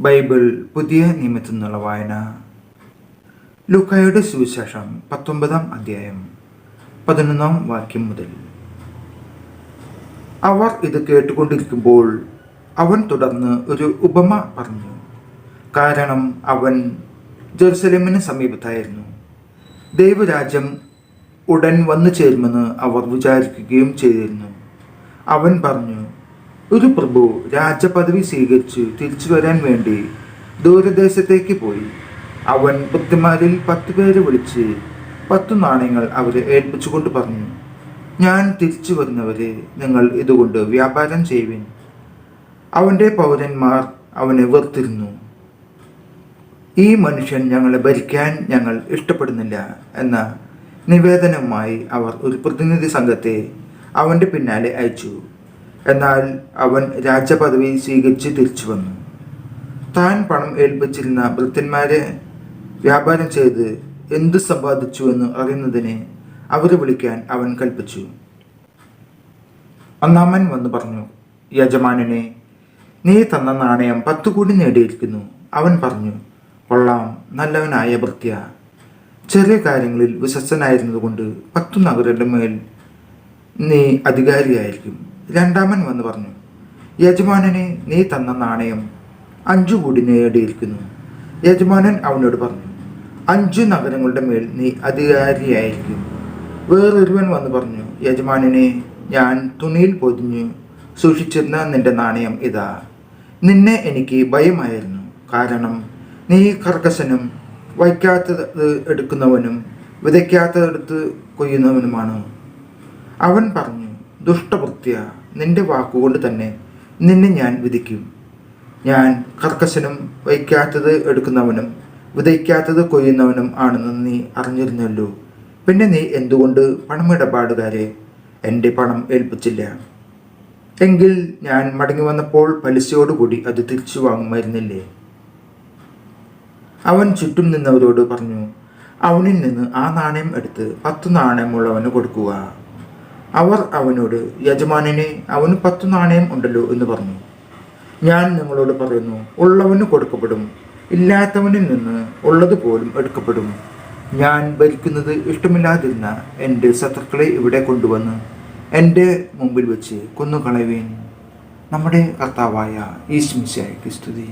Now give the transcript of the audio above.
Bible പുതിയ നിയമത്തിൽ നിന്നുള്ള വായന. ലൂക്കായുടെ സുവിശേഷം പത്തൊമ്പതാം അധ്യായം പതിനൊന്നാം വാക്യം മുതൽ. അവർ ഇത് കേട്ടുകൊണ്ടിരിക്കുമ്പോൾ അവൻ തുടർന്ന് ഒരു ഉപമ പറഞ്ഞു. കാരണം അവൻ ജെറുസലേമിന് സമീപത്തായിരുന്നു. ദൈവരാജ്യം ഉടൻ വന്നു ചേരുമെന്ന് അവർ വിചാരിക്കുകയും ചെയ്തിരുന്നു. അവൻ പറഞ്ഞു ഒരു പ്രഭു രാജപദവി സ്വീകരിച്ച് തിരിച്ചു വരാൻ വേണ്ടി ദൂരദേശത്തേക്ക് പോയി. അവൻ ബുദ്ധിമാരിൽ പത്ത് പേരെ വിളിച്ച് പത്തു നാണയങ്ങൾ അവരെ ഏൽപ്പിച്ചുകൊണ്ട് പറഞ്ഞു ഞാൻ തിരിച്ചു വരുന്നവരെ നിങ്ങൾ ഇതുകൊണ്ട് വ്യാപാരം ചെയ്യുവിൻ. അവന്റെ പൗരന്മാർ അവനെ വെറുത്തിരുന്നു. ഈ മനുഷ്യൻ ഞങ്ങളെ ഭരിക്കാൻ ഞങ്ങൾ ഇഷ്ടപ്പെടുന്നില്ല എന്ന നിവേദനവുമായി അവർ ഒരു പ്രതിനിധി സംഘത്തെ അവന്റെ പിന്നാലെ അയച്ചു. എന്നാൽ അവൻ രാജപദവി സ്വീകരിച്ച് തിരിച്ചു വന്നു. താൻ പണം ഏൽപ്പിച്ചിരുന്ന ഭൃത്യന്മാരെ വ്യാപാരം ചെയ്ത് എന്ത് സമ്പാദിച്ചു എന്ന് അറിയുന്നതിന് അവരെ വിളിക്കാൻ അവൻ കൽപ്പിച്ചു. ഒന്നാമൻ വന്നു പറഞ്ഞു യജമാനനെ നീ തന്ന നാണയം പത്തു കോടി നേടിയിരിക്കുന്നു. അവൻ പറഞ്ഞു കൊള്ളാം നല്ലവനായ ഭൃത്യ. ചെറിയ കാര്യങ്ങളിൽ വിശ്വസനായിരുന്നതുകൊണ്ട് പത്തു നഗരങ്ങളുടെ മേൽ നീ അധികാരിയായിരിക്കും. രണ്ടാമൻ വന്ന് പറഞ്ഞു യജമാനനെ നീ തന്ന നാണയം അഞ്ചു കൂടി നേടിയിരിക്കുന്നു. യജമാനൻ അവനോട് പറഞ്ഞു അഞ്ചു നഗരങ്ങളുടെ മേൽ നീ അധികാരിയായിരിക്കും. വേറൊരുവൻ വന്ന് പറഞ്ഞു യജമാനനെ ഞാൻ തുണിയിൽ പൊതിഞ്ഞു സൂക്ഷിച്ചിരുന്ന നിന്റെ നാണയം ഇതാ. നിന്നെ എനിക്ക് ഭയമായിരുന്നു. കാരണം നീ കർക്കശനും വയ്ക്കാത്തത് എടുക്കുന്നവനും വിതയ്ക്കാത്തതെടുത്ത് കൊയ്യുന്നവനുമാണ്. അവൻ പറഞ്ഞു ദുഷ്ടവൃത്യ നിന്റെ വാക്കുകൊണ്ട് തന്നെ നിന്നെ ഞാൻ വിധിക്കും. ഞാൻ കർക്കശനും വയ്ക്കാത്തത് എടുക്കുന്നവനും വിതയ്ക്കാത്തത് കൊയ്യുന്നവനും ആണെന്ന് നീ അറിഞ്ഞിരുന്നല്ലോ. പിന്നെ നീ എന്തുകൊണ്ട് പണമിടപാടുകാരെ എന്റെ പണം ഏൽപ്പിച്ചില്ല? എങ്കിൽ ഞാൻ മടങ്ങി വന്നപ്പോൾ പലിശയോടുകൂടി അത് തിരിച്ചു വാങ്ങുമായിരുന്നില്ലേ? അവൻ ചുറ്റും നിന്നവരോട് പറഞ്ഞു അവനിൽ നിന്ന് ആ നാണയം എടുത്ത് പത്ത് നാണയമുള്ളവന് കൊടുക്കുക. അവർ അവനോട് യജമാനനെ അവന് പത്തു നാണയം ഉണ്ടല്ലോ എന്ന് പറഞ്ഞു. ഞാൻ നിങ്ങളോട് പറയുന്നു ഉള്ളവന് കൊടുക്കപ്പെടും ഇല്ലാത്തവനിൽ നിന്ന് ഉള്ളത് പോലും എടുക്കപ്പെടും. ഞാൻ ഭരിക്കുന്നത് ഇഷ്ടമില്ലാതിരുന്ന എന്റെ ശത്രുക്കളെ ഇവിടെ കൊണ്ടുവന്ന് എന്റെ മുമ്പിൽ വെച്ച് കൊന്നുകളയുവേൻ. നമ്മുടെ കർത്താവായ ഈശ്മിശായ്ക്ക് സ്തുതി.